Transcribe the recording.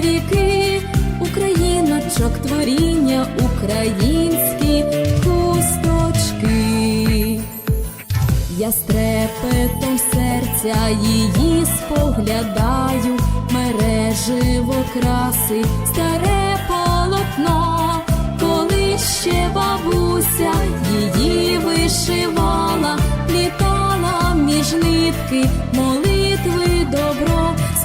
віки, Україночок творіння, українські хусточки. Я з трепетом серця її споглядаю, мереживо краси, старе полотно, коли ще бабуся її вишивала, плітала між нитки, молитви добро, з